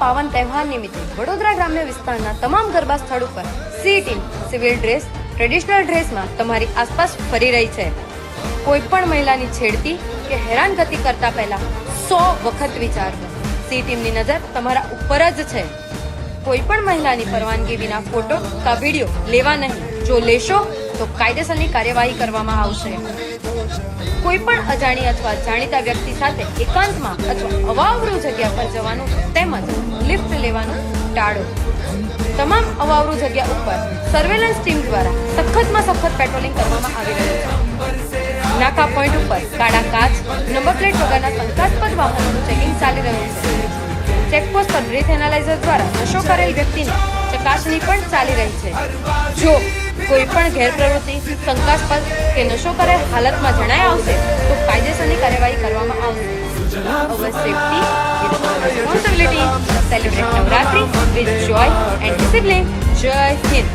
પાવન તહેવાર નિમિત્તે વડોદરા ગ્રામ્ય વિસ્તારના તમામ ગરબા સ્થળ ઉપર SHE team, civil dress, traditional ડ્રેસમાં તમારી આસપાસ ફરી રહી છે. કોઈ પણ મહિલાની છેડતી કે હેરાનગતિ કરતા પહેલા સો વખત વિચારવું સી ટીમની નજર તમારા ઉપર જ છે. કોઈ પણ મહિલાની પરવાનગી વિના ફોટો કે વીડિયો લેવા નહીં. જો લેશો તો કાયદેસરની કાર્યવાહી કરવામાં આવશે. કોઈ પણ અજાણી અથવા જાણીતા વ્યક્તિ સાથે એકાંતમાં અથવા અવાવરૂ જગ્યા પર જવાનું તેમજ લિફ્ટ લેવાનું ટાળો. તમામ અવાવરૂ જગ્યા ઉપર સર્વેલન્સ ટીમ દ્વારા સખતમાં સખત પેટ્રોલિંગ કરવામાં આવી રહ્યું છે. નાકા પોઈન્ટ ઉપર કાળા કાચ નંબર પ્લેટ વગરના શંકાસ્પદ વાહનોનું ચેકિંગ ચાલી રહ્યું છે. ચેકપોસ્ટ પર બ્રીથ એનાલાઇઝર દ્વારા નશો કરેલ વ્યક્તિની ચકાસણી પણ ચાલી રહી છે. જો કોઈ પણ ગેરપ્રવૃત્તિ, શંકાસ્પદ કે નશો કરે હાલતમાં જણાય આવશે, તો કાયદેસરની કાર્યવાહી કરવામાં આવશે. Safety responsibility celebrate Navratri with joy and discipline જય હિન્દ